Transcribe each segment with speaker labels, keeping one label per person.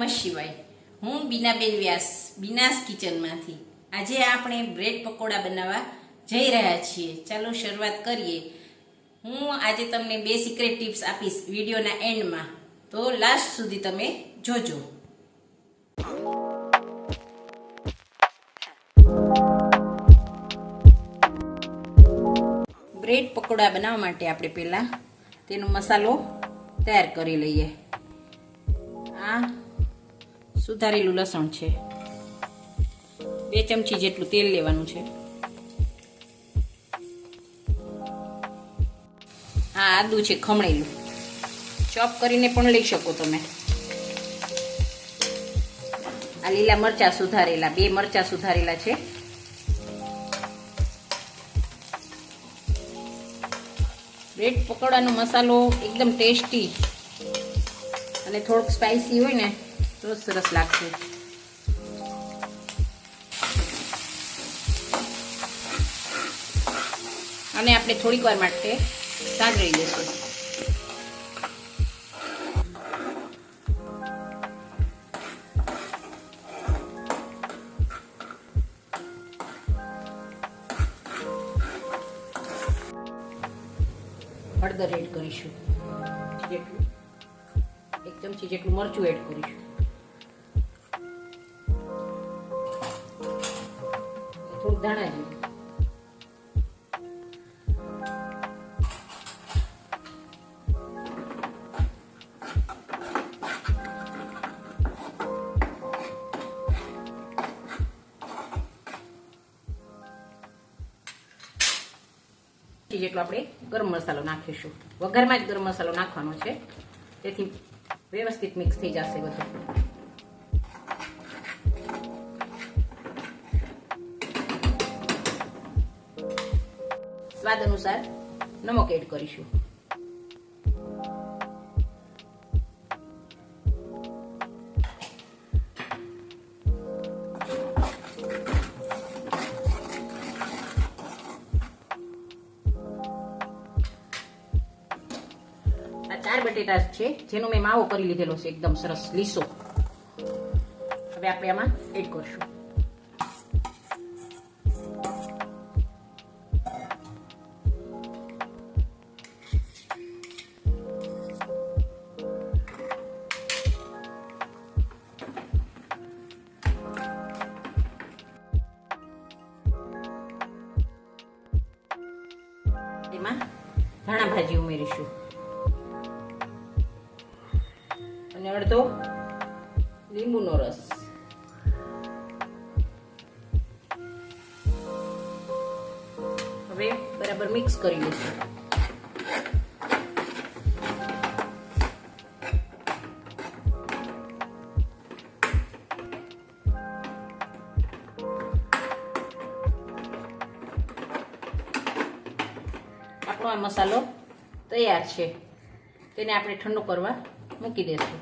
Speaker 1: નમઃ શિવાય. હું બીનાબેન વ્યાસ, બીનાસ કિચનમાંથી. આજે આપણે બ્રેડ પકોડા બનાવવા જઈ રહ્યા છીએ. ચાલો શરૂઆત કરીએ. હું આજે તમને બે સિક્રેટ ટિપ્સ આપીશ વિડીયોના એન્ડમાં. તો લાસ્ટ સુધી તમે જોજો. બ્રેડ પકોડા બનાવવા માટે આપણે પહેલાં તેનો મસાલો તૈયાર કરી લઈએ. સુધારેલું લસણ છે. બે ચમચી જેટલું તેલ લેવાનું છે. આ આદુ છે ખમણેલું. ચોપ કરીને પણ લઈ શકો તમે. આ લીલા મરચા સુધારેલા, બે મરચા સુધારેલા છે. બ્રેડ પકોડાનો મસાલો એકદમ ટેસ્ટી અને થોડોક સ્પાઇસી હોય ને તો સરસ લાગશે. અને આપણે થોડીક વાર માટે સાંતળી લઈશું હળદર એડ કરીશું. જેટલું. એક ચમચી જેટલું મરચું એડ કરીશું. થોડુંક ધાણા જીરું જેટલો આપણે ગરમ મસાલો નાખીશું. વઘારમાં જ ગરમ મસાલો નાખવાનો છે. તેથી વ્યવસ્થિત મિક્સ થઈ જશે બધું. સ્વાદ અનુસાર નમક એડ કરીશું ચાર બટેટા છે, જેનો મેં માવો કરી લીધેલો છે, એકદમ સરસ લીસો. હવે આપણે આમાં એડ કરશું. ભાજી ઉમેરીશું. અને અડધો લીંબુનો રસ. હવે બરાબર મિક્સ કરી લઈશું. આપણો આ મસાલો તૈયાર છે. તેને આપણે ઠંડો કરવા મૂકી દઈશું.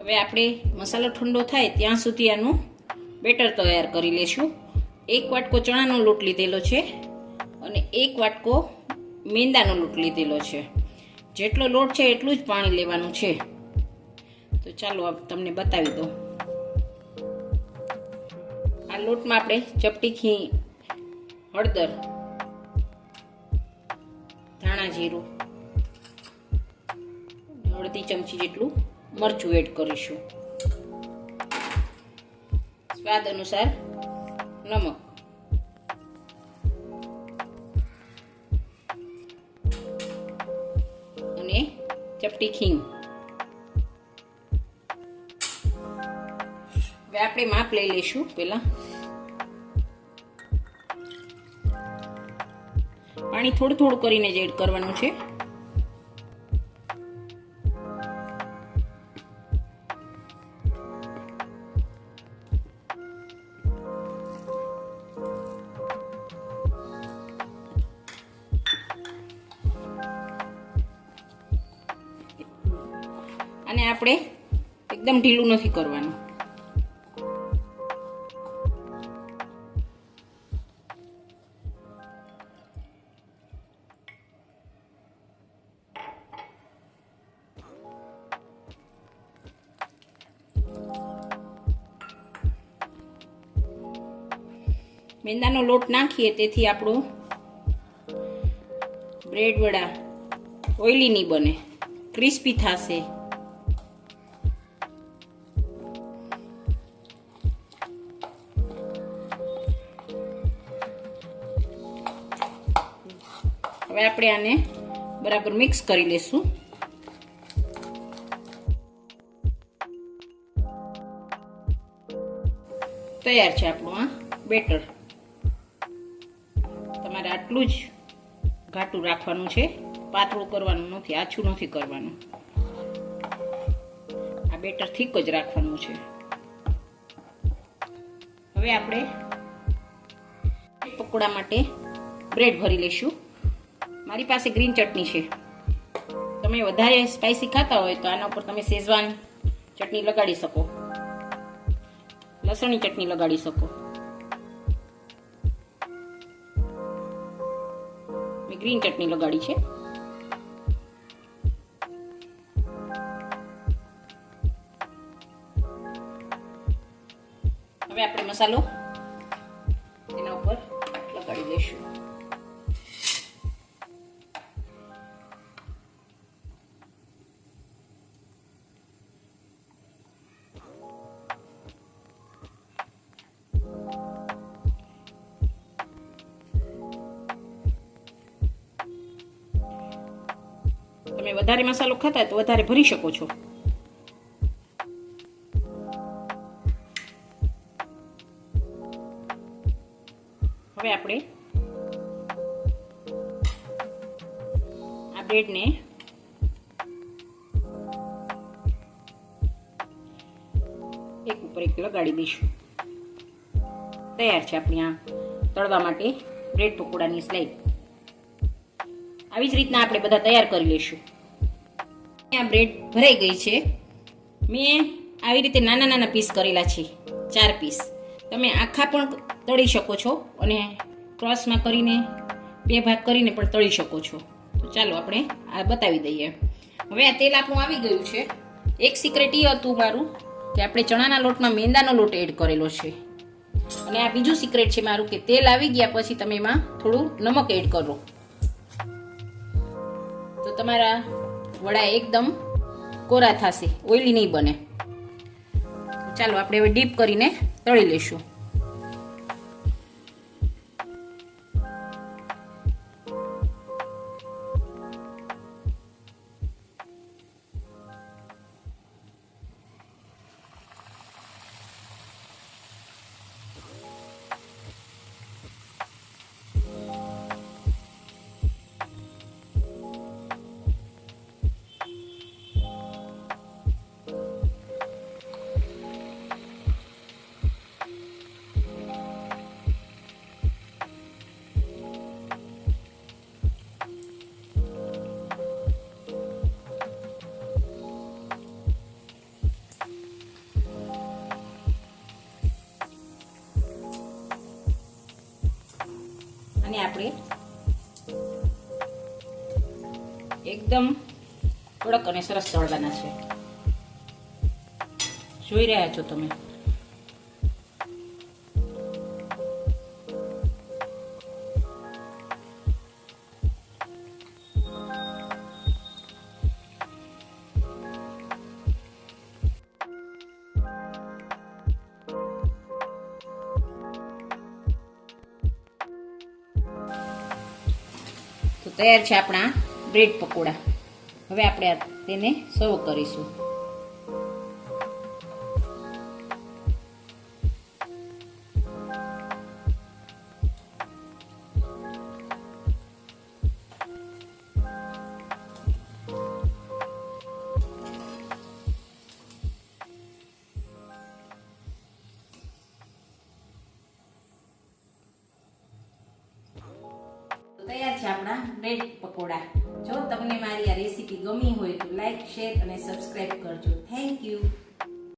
Speaker 1: હવે આપણે મસાલો ઠંડો થાય ત્યાં સુધી આનું બેટર તૈયાર કરી લેશું એક વાટકો ચણાનો લોટ લીધેલો છે અને એક વાટકો મેંદાનો લોટ લીધેલો છે. જેટલો લોટ છે એટલું જ પાણી લેવાનું છે. તો ચાલો તમને બતાવી દઉં. આ લોટમાં આપણે ચપટી ઘી હળદર, ધાણા જીરું અડધી ચમચી જેટલું મરચું એડ કરીશું. સ્વાદ અનુસાર નમક. અને ચપટી ખીંગ. હવે આપણે માપ લઈ લઈશું પેલા પાણી થોડું થોડું કરીને જ એડ કરવાનું છે. અને આપણે એકદમ ઢીલું નથી કરવાનું. મેંદાનો લોટ નાખીએ, તેથી આપણું બ્રેડ વડા ઓઈલી નહીં બને. ક્રિસ્પી થશે. હવે આપણે આને બરાબર મિક્સ કરી લેશું. તૈયાર છે આપણું આ બેટર. આટલું જ ઘાટું રાખવાનું છે. પાતળું કરવાનું નથી, આછું નથી કરવાનું. આ બેટર થીક જ રાખવાનું છે. હવે આપણે પકોડા માટે બ્રેડ ભરી લઈશું. મારી પાસે ગ્રીન ચટણી છે. તમે વધારે સ્પાઇસી ખાતા હોય તો આના ઉપર તમે શેઝવાન ચટણી લગાડી શકો. લસણની ચટણી લગાડી શકો. ગ્રીન ચટણી લગાડી છે. હવે આપણે મસાલો તમે વધારે મસાલો ખાતા તો વધારે ભરી શકો છો. હવે આપણે આ બ્રેડને એક ઉપર એક લગાડી દઈશું. તૈયાર છે આપણી આ તળવા માટે બ્રેડ પકોડાની સ્લાઇડ આવી જ રીતના આપણે બધા તૈયાર કરી લઈશું. આ બ્રેડ ભરાઈ ગઈ છે. મેં આવી રીતે નાના નાના પીસ કરેલા છે, ચાર પીસ તમે આખા પણ તળી શકો છો અને ક્રોસમાં કરીને બે ભાગ કરીને પણ તળી શકો છો. તો ચાલો આપણે આ બતાવી દઈએ. હવે આ તેલ આપણું આવી ગયું છે. એક સિક્રેટ એ હતું મારું કે આપણે ચણાના લોટમાં મેંદાનો લોટ એડ કરેલો છે. અને આ બીજું સિક્રેટ છે મારું કે તેલ આવી ગયા પછી તમે એમાં થોડું નમક એડ કરો. તો તમારા વડા એકદમ કોરા થશે ઓઈલી નહીં બને. ચાલો આપણે હવે ડીપ કરીને તળી લઈશું. આપણે એકદમ કડક અને સરસ તળવાના છે. જોઈ રહ્યા છો તમે? તો તૈયાર છે આપણા બ્રેડ પકોડા. હવે આપણે તેને સર્વ કરીશું. બ્રેડ પકોડા. જો તમને મારી આ રેસીપી ગમી હોય તો લાઈક શેર અને સબસ્ક્રાઇબ કરજો. Thank you